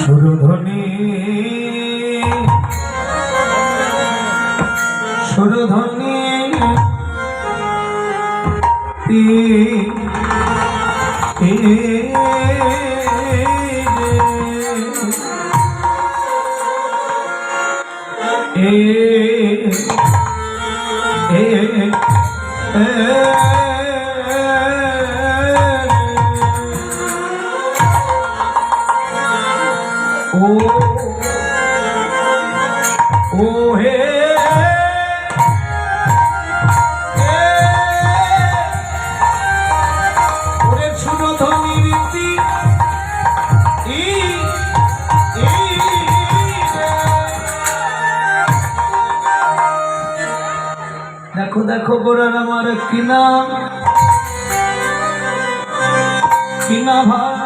সুরধ্বনি দেখো দেখো গোড়ার আমার কিনা কিনা ভাই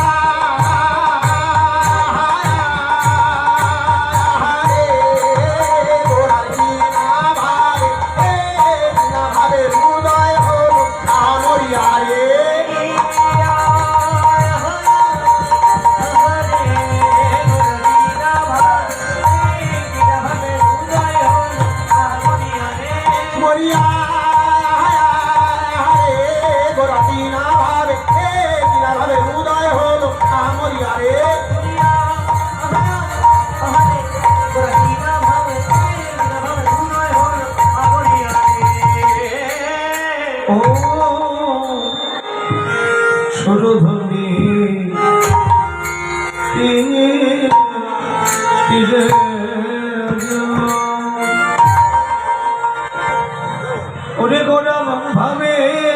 Bye. এমন এমন ভাবে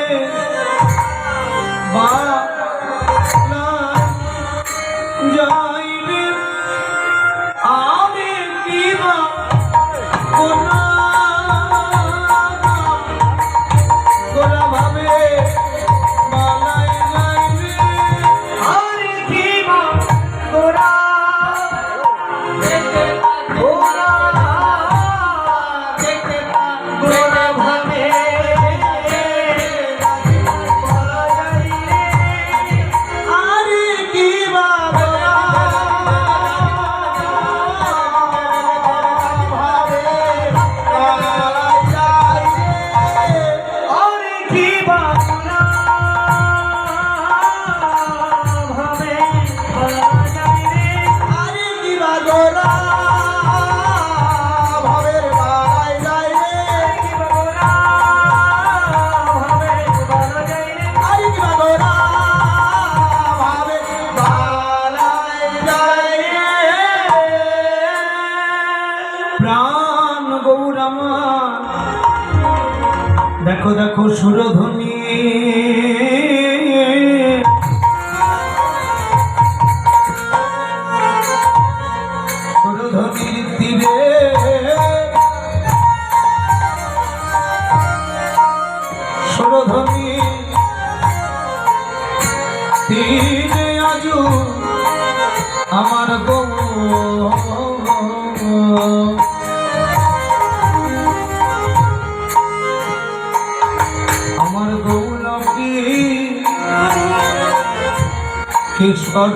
কিশোর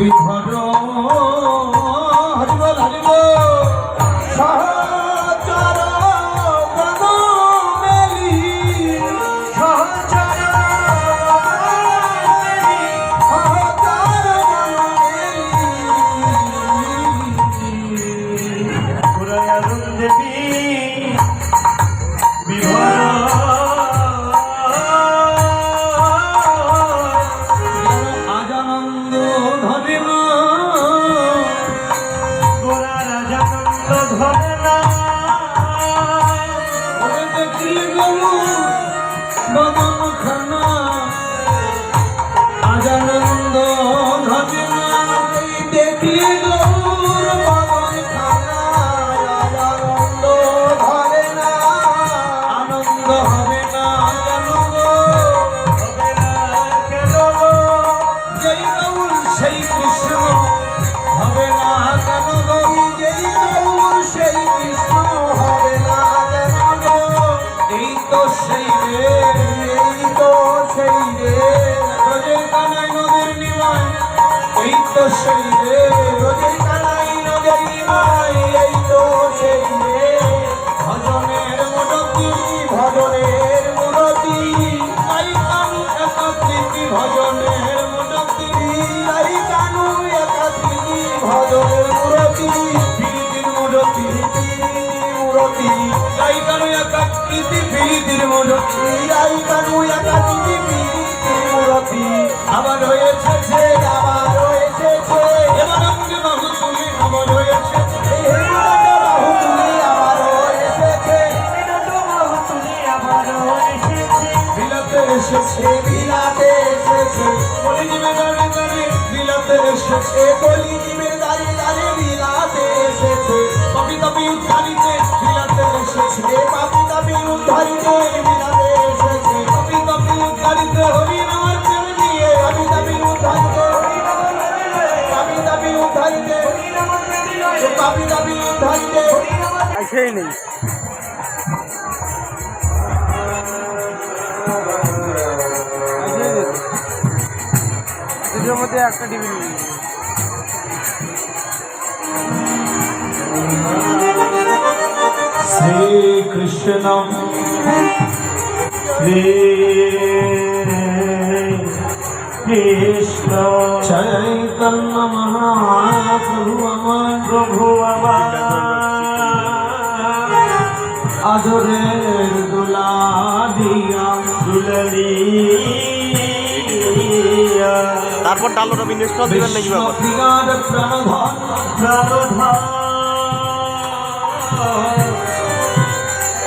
বিভরণ আমার হয়ে আমার হয়ে এসেছে এবার আমার হয়ে এসেছে এসেছে। বিলাতে এসেছে। বলি জীবে দাঁড়ে দাঁড়ে বিলাতে এসেছে। বলি জীবে দাঁড়ে দাঁড়ে বিলাতে ভিড়ই নেই। দুটোর মধ্যে একটা টিভি নেই। শ্রীকৃষ্ণ কৃষ্ণ চৈতন্য মহাপ্রভু আমার প্রভু আমার আদরের দুলা দিয়া তারপর ডালো রবি নিষ্ফল দিবেন নাকি বাবা?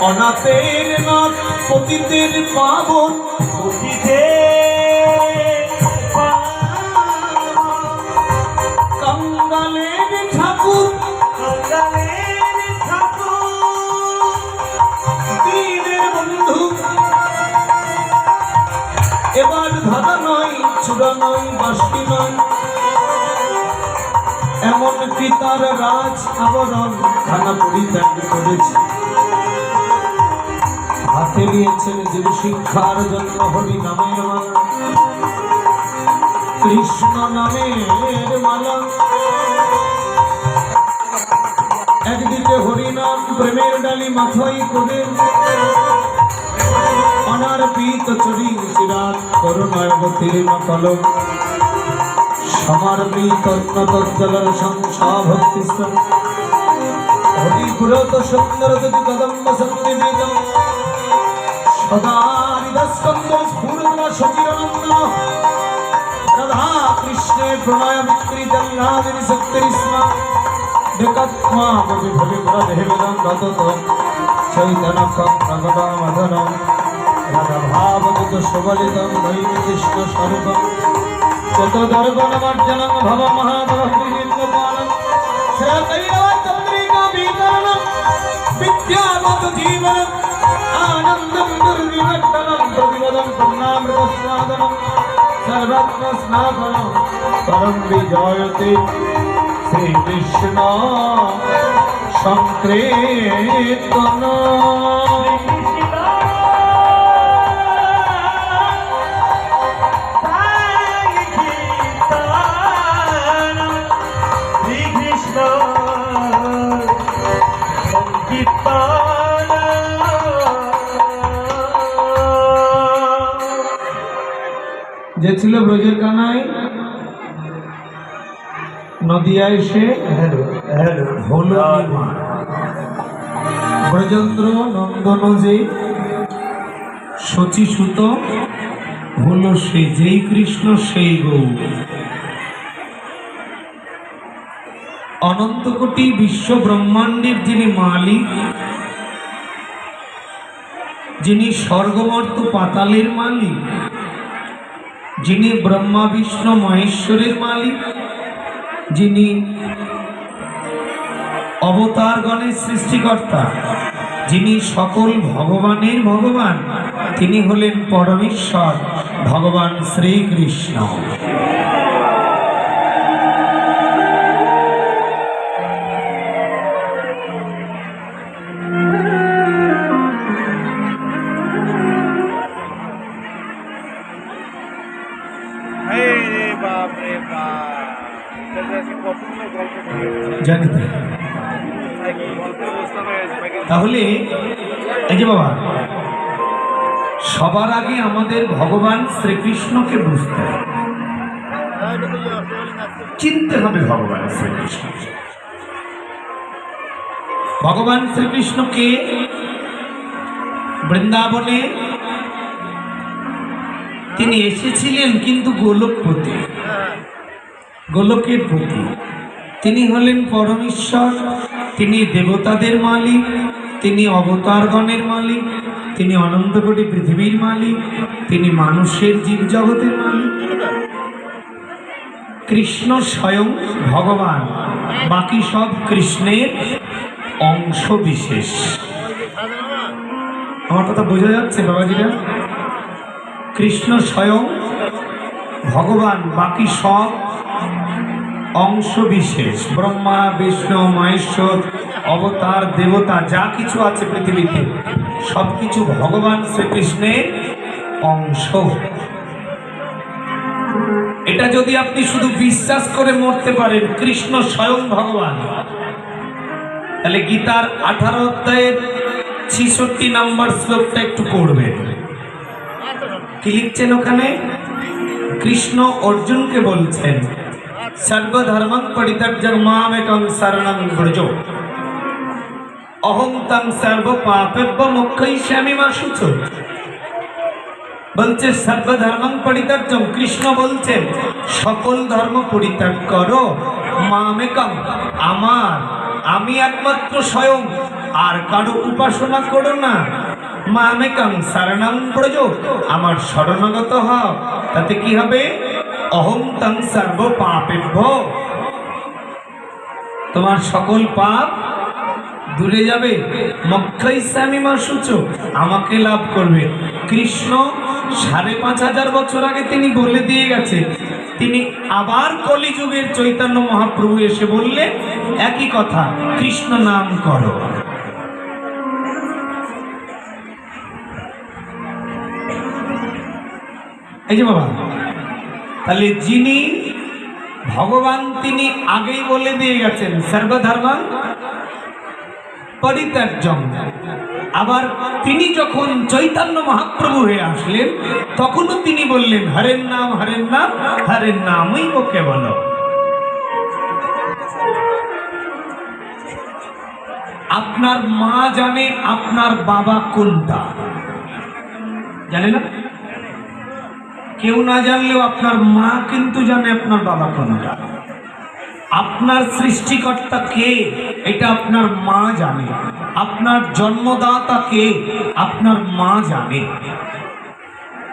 অনাথের নাথ পতিতের পাবন পতিতের নয় নয় এমন পিতার রাজ আবরণ খানা পরিত্যাগ করেছে। হাতে নিয়েছেন শিক্ষার জন্য হরি কৃষ্ণ নামে একদিকে হরিনাম প্রেমের ডালি মাথায় করে। অনার পিত চড়ি চিরাত করুণায় গতির কলম। সমর্পিত তজ্জলর সংসা ভক্তি হরি পুরত সুন্দর যদি কদম্ব সত্যি বেদম সদা হৃদস্কন্দ স্ফুরণ সচিরানন্দ। রাধা কৃষ্ণে প্রণয় বিক্রিতল্লাদিনী সত্যরিস্মা বিকত্মা ববি ভবি প্রদেহে বেদম গতত চৈতনকম প্রগদামধনম রাধা ভাবযুত সুবলিতম কৃষ্ণ স্বরূপম চতুর্দর্পণমার্জনম ভব মহাদরহিন্দপালম শ্রীকৈলাচন্দ্রিকা বিতরণম বিদ্যামত জীবনম আনন্দম দুর্বিঘটনম প্রতিপদম শ্রীকৃষ্ণ সংকীর্তন ছিল ব্রজের কানায়? নদিয়ায় সে হলো। ব্রজেন্দ্র নন্দন যে শচীসুত হলো সে যেই কৃষ্ণ সেই গৌ অনন্ত কোটি বিশ্ব ব্রহ্মাণ্ডের যিনি মালিক যিনি স্বর্গমর্ত পাতালের মালিক যিনি ব্রহ্মা, বিষ্ণু, মহেশ্বরের মালিক, যিনি অবতারগণের সৃষ্টিকর্তা, যিনি সকল ভগবানের ভগবান, তিনি হলেন পরমেশ্বর, ভগবান শ্রীকৃষ্ণ। এই যে বাবা, সবার আগে আমাদের ভগবান শ্রীকৃষ্ণকে বুঝতে হবে। চিনতে হবে ভগবান শ্রীকৃষ্ণ। ভগবান শ্রীকৃষ্ণকে বৃন্দাবনে তিনি এসেছিলেন কিন্তু গোলকপতি, গোলকের প্রতি তিনি হলেন পরমেশ্বর, তিনি দেবতাদের মালিক। তিনি অবতারগণের মালিক, তিনি অনন্ত কোটি পৃথিবীর মালিক, তিনি মানুষের জীবজগতের মালিক। কৃষ্ণ স্বয়ং ভগবান, বাকি সব কৃষ্ণের অংশ বিশেষ। আমার কথা বোঝা যাচ্ছে, বাবাজিরা? কৃষ্ণ স্বয়ং ভগবান, বাকি সব অংশ বিশেষ ব্রহ্মা, বিষ্ণু, মহেশ্বর, অবতার, দেবতা, যা কিছু আছে পৃথিবীতে সব কিছু ভগবান শ্রীকৃষ্ণের অংশ। এটা যদি আপনি শুধু বিশ্বাস করে মরতে পারেন, কৃষ্ণ স্বয়ং ভগবান। তাহলে গীতার আঠারো অধ্যায়ের ছিষট্টি নাম্বার শ্লোকটা একটু পড়বেন। কি লিখছেন ওখানে? কৃষ্ণ অর্জুনকে বলছেন সর্বধর্মং পরিত্যাজ্য মামেকং শরণং ব্রজ অহং তং সর্ব পাপেভ্য মুখ্যৈষ্যামি মাসুচ বলছে সর্বধর্মং পরিত্যাজ্য কৃষ্ণ বলছেন সকল ধর্ম পরিত্যাগ করো মামেকং আমার আমি একমাত্র স্বয়ং আর কারও উপাসনা করো না মামেকং শরণং ব্রজ আমার শরণাগত হও তাতে কি হবে অহং তং সর্ব পাপেভ্য। তোমার সকল পাপ দূরে যাবে। আমাকে লাভ করবে। কৃষ্ণ, সাড়ে পাঁচ হাজার বছর আগে তিনি বলে দিয়ে গেছে, তিনি আবার কলিযুগের চৈতন্য মহাপ্রভু এসে বললে, একই কথা, কৃষ্ণ নাম করো। এই যে বাবা তাহলে যিনি ভগবান, তিনি আগেই বলে দিয়ে গেছেন সর্বধর্মান পরিত্যাজ্যম। আবার তিনি যখন চৈতন্য মহাপ্রভু হয়ে আসলেন, তখনও তিনি বললেন, হরের নাম হরের নাম, হরের নামই ও কেবল। আপনার মা জানে আপনার বাবা কোনটা। জানে না? কেউ না জানলেও আপনার মা কিন্তু জানে আপনার বাবা কোনটা। আপনার সৃষ্টিকর্তা কে, এটা আপনার মা জানে। আপনার জন্মদাতা কে, আপনার মা জানে।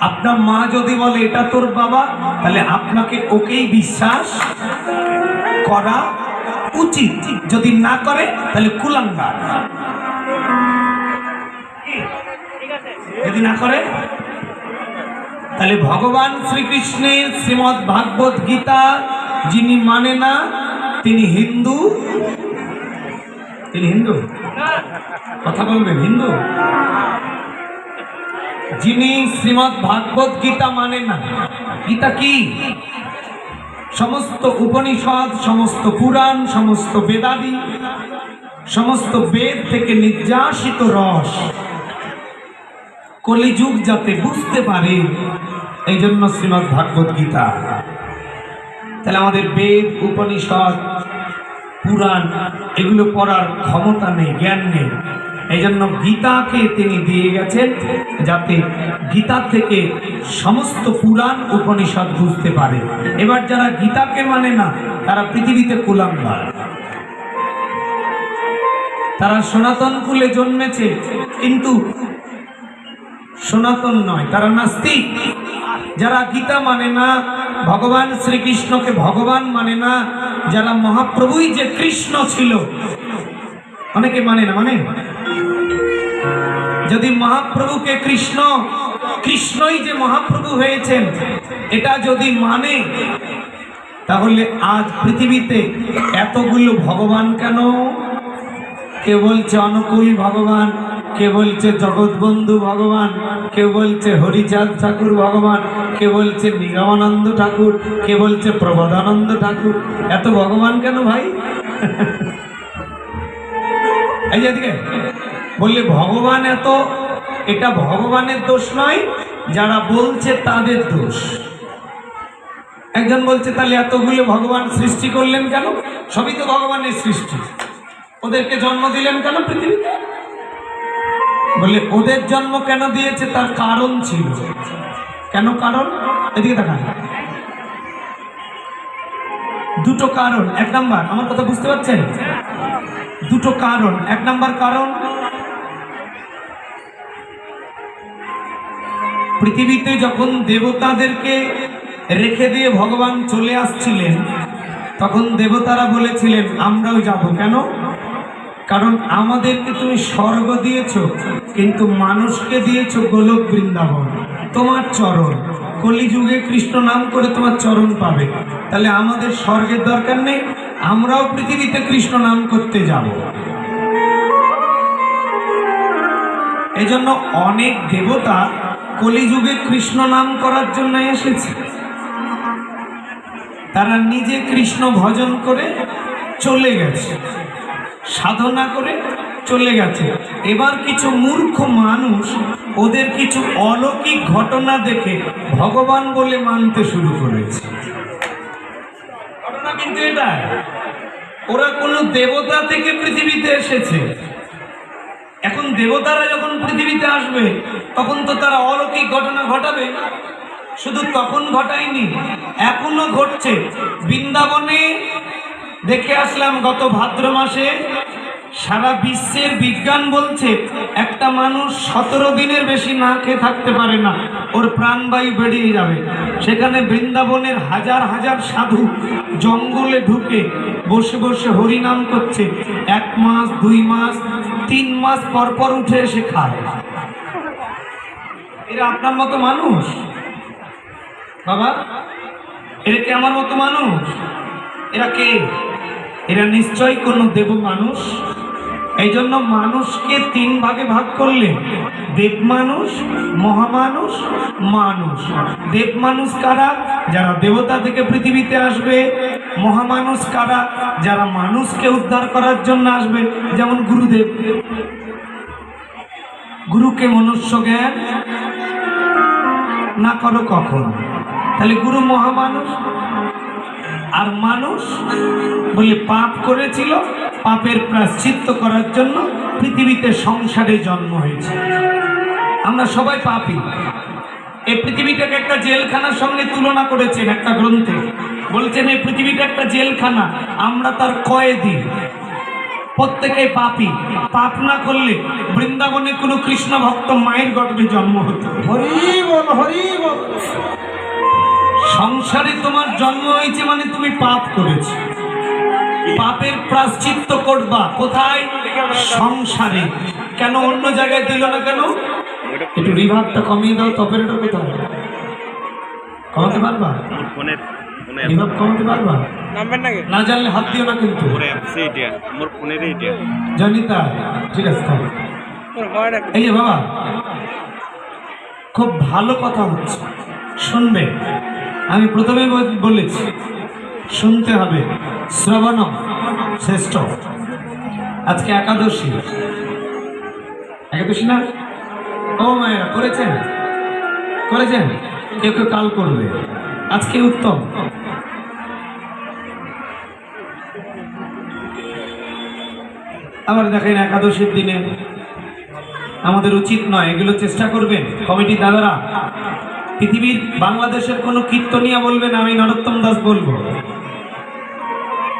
আপনার মা যদি বলে, এটা তোর বাবা, তাহলে আপনাকে ওকেই বিশ্বাস করা উচিত। যদি না করে, তাহলে কুলাঙ্গার। যদি না করে তাহলে ভগবান শ্রীকৃষ্ণের শ্রীমৎ ভাগবত গীতা যিনি মানে না, তিনি হিন্দু? তিনি হিন্দু? কথা বলবেন, হিন্দু? যিনি শ্রীমৎ ভাগবত গীতা মানে না, গীতা কি? সমস্ত উপনিষদ, সমস্ত পুরাণ, সমস্ত বেদাদি, সমস্ত বেদ থেকে নির্যাসিত রস। কলিযুগ যাতে বুঝতে পারে এই জন্য শ্রীমৎ ভাগবত গীতা। তাহলে আমাদের বেদ, উপনিষদ, পুরাণ, এগুলো পড়ার ক্ষমতা নেই, জ্ঞান নেই। এই জন্য গীতাকে তিনি দিয়ে গেছেন যাতে গীতা থেকে সমস্ত পুরাণ, উপনিষদ বুঝতে পারে। এবার যারা গীতাকে মানে না, তারা পৃথিবীতে কুলাঙ্গার তারা সনাতন কুলে জন্মেছে, কিন্তু সনাতন নয়, তারা নাস্তিক। যারা গীতা মানে না, ভগবান শ্রীকৃষ্ণকে ভগবান মানে না, যারা মহাপ্রভুই যে কৃষ্ণ ছিল, অনেকে মানে না মানে? যদি মহাপ্রভুকে কৃষ্ণ, কৃষ্ণই যে মহাপ্রভু হয়েছেন, এটা যদি মানে তাহলে আজ পৃথিবীতে এতগুলো ভগবান কেন? কে বলছে অনুকূল ভগবান কে বলছে জগৎবন্ধু ভগবান কে বলছে হরিচাঁদ ঠাকুর ভগবান কে বলছে নিগমানন্দ ঠাকুর, কে বলছে প্রবোধানন্দ ঠাকুর? এত ভগবান কেন ভাই? এই যে এদিকে, বললে ভগবান এত, এটা ভগবানের দোষ নয়, যারা বলছে তাদের দোষ। একজন বলছে, তাহলে এতগুলো ভগবান সৃষ্টি করলেন কেন? সবই তো ভগবানের সৃষ্টি। ওদেরকে জন্ম দিলেন কেন পৃথিবীতে? বলে ওদের জন্ম কেন দিয়েছে? তার কারণ ছিল। কেন কারণ? এদিকে তাকান। দুটো কারণ, এক নাম্বার, আমার কথা বুঝতে পারছেন? দুটো কারণ, এক নাম্বার কারণ পৃথিবীতে যখন দেবতাদেরকে রেখে দিয়ে ভগবান চলে আসছিলেন, তখন দেবতারা বলেছিলেন, আমরাও যাব। কেন? কারণ আমাদেরকে তুমি স্বর্গ দিয়েছ, কিন্তু মানুষকে দিয়েছ গোলক বৃন্দাবন তোমার চরণ। কলিযুগে কৃষ্ণ নাম করে তোমার চরণ পাবে। তাহলে আমাদের স্বর্গের দরকার নেই, আমরাও পৃথিবীতে কৃষ্ণ নাম করতে যাব। এই জন্য অনেক দেবতা কলিযুগে কৃষ্ণ নাম করার জন্য এসেছে। তারা নিজে কৃষ্ণ ভজন করে চলে গেছে। সাধনা করে চলে গেছে। এবার কিছু মূর্খ মানুষ ওদের কিছু অলৌকিক ঘটনা দেখে ভগবান বলে মানতে শুরু করেছে। ঘটনা কিন্তু এটা ওরা কোনো দেবতা থেকে পৃথিবীতে এসেছে। এখন দেবতারা যখন পৃথিবীতে আসবে, তখন তো তারা অলৌকিক ঘটনা ঘটাবে। শুধু তখন ঘটায়নি, এখনও ঘটছে। বৃন্দাবনে দেখে আসলাম গত ভাদ্র মাসে সারা বিশ্বের বিজ্ঞান বলছে একটা মানুষ সতেরো দিনের বেশি না খেয়ে থাকতে পারে না। ওর প্রাণবায়ু বেরিয়ে যাবে। সেখানে বৃন্দাবনের হাজার হাজার সাধু জঙ্গলে ঢুকে বসে বসে হরিনাম করছে। এক মাস, দুই মাস, তিন মাস পর পর উঠে এসে খায়। এরা আপনার মতো মানুষ? বাবা, এরা কি আমার মতো মানুষ? এরা কে? এরা নিশ্চয়ই কোনো দেব মানুষ। এই জন্য মানুষকে তিন ভাগে ভাগ করলেন দেব মানুষ, মহামানুষ, মানুষ। দেব মানুষ কারা? যারা দেবতা থেকে পৃথিবীতে আসবে। মহামানুষ কারা? যারা মানুষকে উদ্ধার করার জন্য আসবে। যেমন গুরুদেব। গুরুকে মনুষ্য জ্ঞান? না করো কখন? তাহলে গুরু মহামানুষ? আর মানুষ বলে পাপ করেছিল, পাপের প্রাশ্চিত্য করার জন্য পৃথিবীতে সংসারে জন্ম হয়েছে। আমরা সবাই পাপি। এই পৃথিবীটাকে একটা জেলখানার সঙ্গে তুলনা করেছেন একটা গ্রন্থে। বলছেন, এই পৃথিবীটা একটা জেলখানা, আমরা তার কয়েদি। প্রত্যেকে পাপী। পাপ না করলে বৃন্দাবনে কোনো কৃষ্ণ ভক্ত মায়ের গর্ভে জন্ম হতো। হরি বল হরি বল সংসারে তোমার জন্ম হয়েছে মানে তুমি পাপ করেছ। পাপের প্রাশ্চিত্য করবা কোথায়? সংসারে। কেন অন্য জায়গায় দিল না কেন? একটু রিভাবটা কমিয়ে দাও তো অপারেটর কোথায়? কমাতে পারবা? রিভাব কমাতে পারবা? না জানলে হাত দিও না কিন্তু। এটা এটা জনিতা ঠিক আছে এই যে বাবা খুব ভালো কথা হচ্ছে। শুনবে? আমি প্রথমে বল- বলেছি শুনতে হবে শ্রবণ শ্রেষ্ঠ। আজকে একাদশী। একাদশী না? ও মায়েরা, করেছেন? করেছেন? কেউ কেউ কাল করবে। আজকে উত্তম। আবার দেখেন একাদশীর দিনে আমাদের উচিত নয়, এগুলো চেষ্টা করবেন। কমিটি দাদারা পৃথিবীর বাংলাদেশের কোনো কীর্তনিয়া বলবেন, আমি নরোত্তম দাস বলব।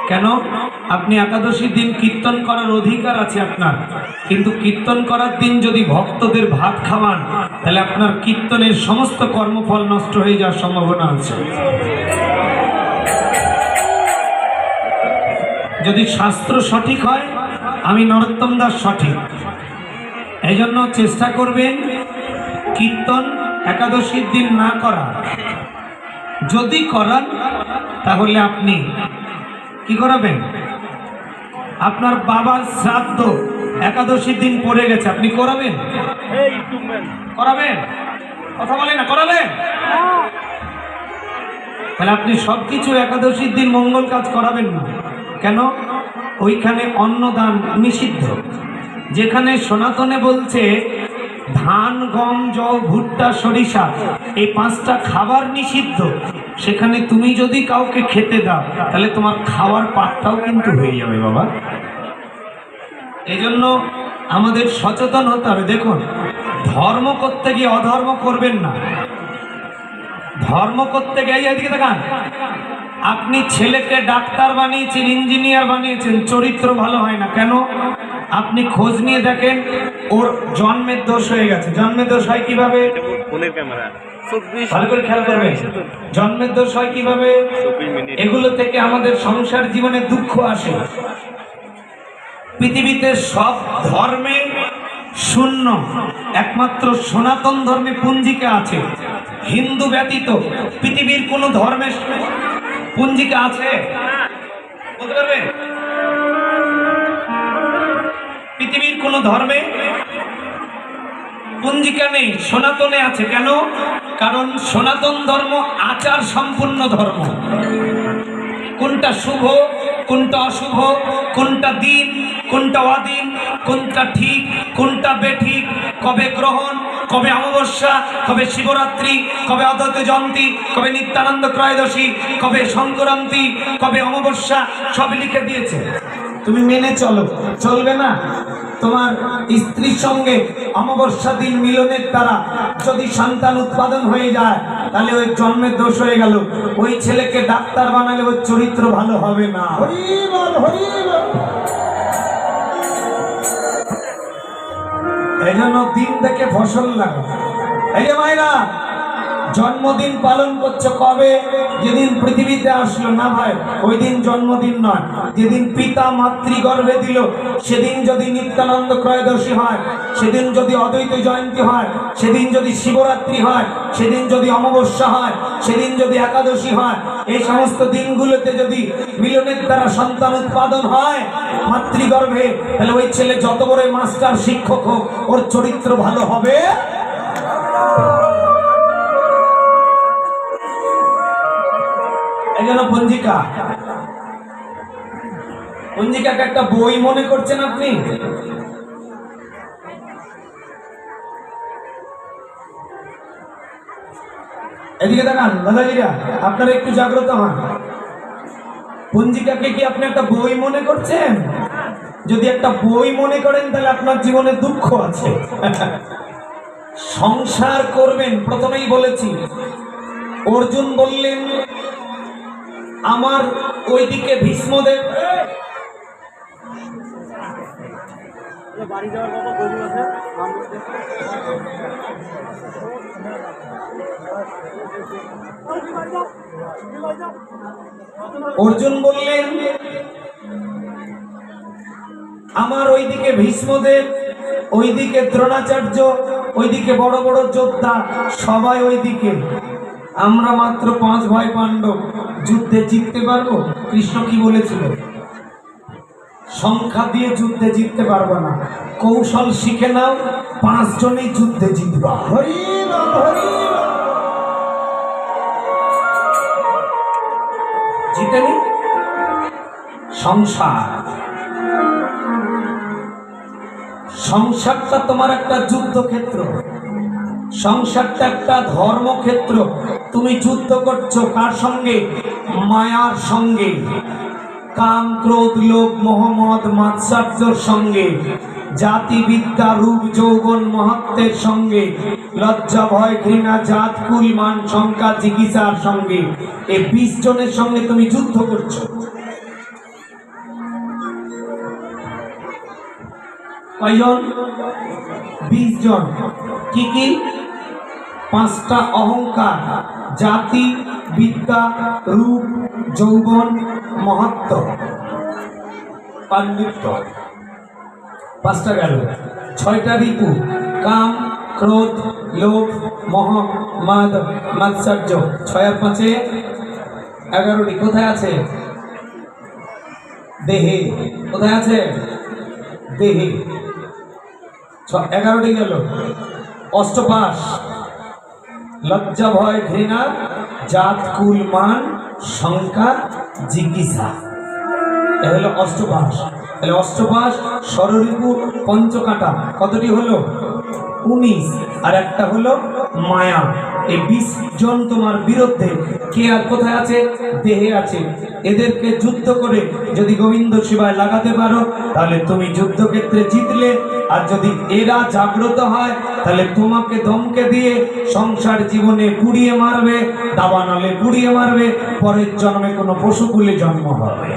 কেন? আপনি একাদশীর দিন কীর্তন করার অধিকার আছে আপনার। কিন্তু কীর্তন করার দিন যদি ভক্তদের ভাত খাওয়ান, তাহলে আপনার কীর্তনের সমস্ত কর্মফল নষ্ট হয়ে যাওয়ার সম্ভাবনা আছে। যদি শাস্ত্র সঠিক হয়, আমি নরোত্তম দাস সঠিক। এই জন্য চেষ্টা করবেন কীর্তন একাদশীর দিন না করা। যদি করান তাহলে আপনি কি করাবেন? আপনার বাবার শ্রাদ্ধ একাদশীর দিন পড়ে গেছে আপনি করাবেন? করাবেন? কথা বলে না করাবেন? তাহলে আপনি সব কিছু একাদশীর দিন মঙ্গল কাজ করাবেন না। কেন? ওইখানে অন্নদান নিষিদ্ধ। যেখানে সনাতনে বলছে ধান, গম জব ভুট্টা, সরিষা, এই পাঁচটা খাবার নিষিদ্ধ। সেখানে তুমি যদি কাউকে খেতে দাও, তাহলে তোমার খাওয়ার পাটটাও কিন্তু হয়ে যাবে বাবা। এজন্য আমাদের সচেতন হতে হবে। দেখুন, ধর্ম করতে গিয়ে অধর্ম করবেন না। ধর্ম করতে গিয়ে এদিকে দেখান আপনি ছেলেকে ডাক্তার বানিয়েছেন ইঞ্জিনিয়ার বানিয়েছেন চরিত্র ভালো হয় না কেন? আপনি খোঁজ নিয়ে দেখেন ওর জন্মের দোষ হয়ে গেছে। জন্মের দোষ হয় কীভাবে? ফোনের ক্যামেরা। চব্বিশ ভালো করে খেয়াল করবেন। জন্মের দোষ হয় কীভাবে? এগুলো থেকে আমাদের সংসার জীবনে দুঃখ আসে। পৃথিবীতে সব ধর্মে শূন্য। একমাত্র সনাতন ধর্মে পুঞ্জিকা আছে। হিন্দু ব্যতীত পৃথিবীর কোনো ধর্মের পুঞ্জিকা আছে? বলতে পারবেন পৃথিবীর কোনো ধর্মে পঞ্জিকা নেই? সনাতনে আছে কেন? কারণ সনাতন ধর্ম আচার সম্পূর্ণ ধর্ম। কোনটা শুভ, কোনটা অশুভ, কোনটা দিন, কোনটা অদিন, কোনটা ঠিক, কোনটা বেঠিক, কবে গ্রহণ কবে অমাবস্যা, কবে শিবরাত্রি, কবে অদ্বৈত জয়ন্তী, কবে নিত্যানন্দ ত্রয়োদশী, কবে সংক্রান্তি, কবে অমাবস্যা সব লিখে দিয়েছে। তুমি মেনে চলো। চলবে না? তোমার স্ত্রীর সঙ্গে অমাবস্যা দিন মিলনের দ্বারা যদি সন্তান উৎপাদন হয়ে যায়, তাহলে ওই জন্মের দোষ হয়ে গেল। ওই ছেলেকে ডাক্তার বানালে ওর চরিত্র ভালো হবে না। হরি বল হরি বল এই জন্য দিন দেখে ফসল লাগা এই যে মায়েরা জন্মদিন পালন করছ কবে? যেদিন পৃথিবীতে আসলো না ভাই ওই দিন জন্মদিন নয়। যেদিন পিতা মাতৃগর্ভে দিল, সেদিন যদি নিত্যানন্দ ত্রয়োদশী হয়, সেদিন যদি অদ্বৈত জয়ন্তী হয়, সেদিন যদি শিবরাত্রি হয়, সেদিন যদি অমাবস্যা হয়, সেদিন যদি একাদশী হয়, এই সমস্ত দিনগুলোতে যদি মিলনের দ্বারা সন্তান উৎপাদন হয় মাতৃগর্ভে, তাহলে ওই ছেলে যত বড় মাস্টার, শিক্ষক হোক, ওর চরিত্র ভালো হবে। এই পঞ্জিকা পঞ্জিকাকে একটা বই মনে করছেন আপনি? এদিকে দেখান দাদাজিরা আপনারা একটু জাগ্রত হন। পঞ্জিকাকে কি আপনি একটা বই মনে করছেন? যদি একটা বই মনে করেন, তাহলে আপনার জীবনে দুঃখ আছে। সংসার করবেন, প্রথমেই বলেছি। অর্জুন বললেন আমার ওইদিকে ভীষ্মদেব অর্জুন বললেন আমার ওইদিকে ভীষ্মদেব ওইদিকে দ্রোণাচার্য ওইদিকে বড় বড় যোদ্ধা সবাই ওইদিকে। আমরা মাত্র পাঁচ ভাই পাণ্ডব যুদ্ধে জিততে পারব? কৃষ্ণ কি বলেছিল? সংখ্যা দিয়ে যুদ্ধে জিততে পারব না। কৌশল শিখে নাও, পাঁচজনই যুদ্ধে জিতবা। হরি সংসার। সংসারটা তোমার একটা যুদ্ধক্ষেত্র। সংসারটা একটা ধর্মক্ষেত্র। তুমি যুদ্ধ করছ কার সঙ্গে? মায়ার সঙ্গে। কাম, ক্রোধ, লোভ, মোহাম্মদ, মাৎসার্যর সঙ্গে। জাতিবিদ্যা, রূপ, যৌবন, মহত্বের সঙ্গে। লজ্জা, ভয়, ঘৃণা, জাত, কুল, মান শঙ্কা চিকিৎসার সঙ্গে। এই বিশ জনের সঙ্গে তুমি যুদ্ধ করছ। কয়জন? বিশ জন। কি কি? পাঁচটা অহংকার, জাতি, বিদ্যা, রূপ, যৌবন, মহত্ব। পাণ্ডিত্য পাঁচটা গেল। ছয়টা ঋতু, কাম, ক্রোধ, লোভ, মোহ, মাদ, মাৎসর্য। ছয় আর পাঁচে এগারোটি। কোথায় আছে? দেহে। কোথায় আছে? দেহে। এগারোটি গেল। অষ্টপাশ। লজ্জা ভয়, ঘৃণা, জাত, কুল, মান, শঙ্কা, জিজ্ঞাসা। এ হলো অষ্টপাস তাহলে অষ্টপাস ষড়রিপু পঞ্চকাটা, কতটি হলো? উনিশ। আর একটা হলো মায়া। এই বিশ জন তোমার বিরুদ্ধে কে আর কোথায় আছে? দেহে আছে। এদেরকে যুদ্ধ করে যদি গোবিন্দ শিবায় লাগাতে পারো, তাহলে তুমি যুদ্ধক্ষেত্রে জিতলে। আর যদি এরা জাগ্রত হয়, তাহলে তোমাকে দমকে দিয়ে সংসার জীবনে পুড়িয়ে মারবে, দাবানলে পুড়িয়ে মারবে। পরের জন্মে কোনো পশুকুলে জন্ম হবে।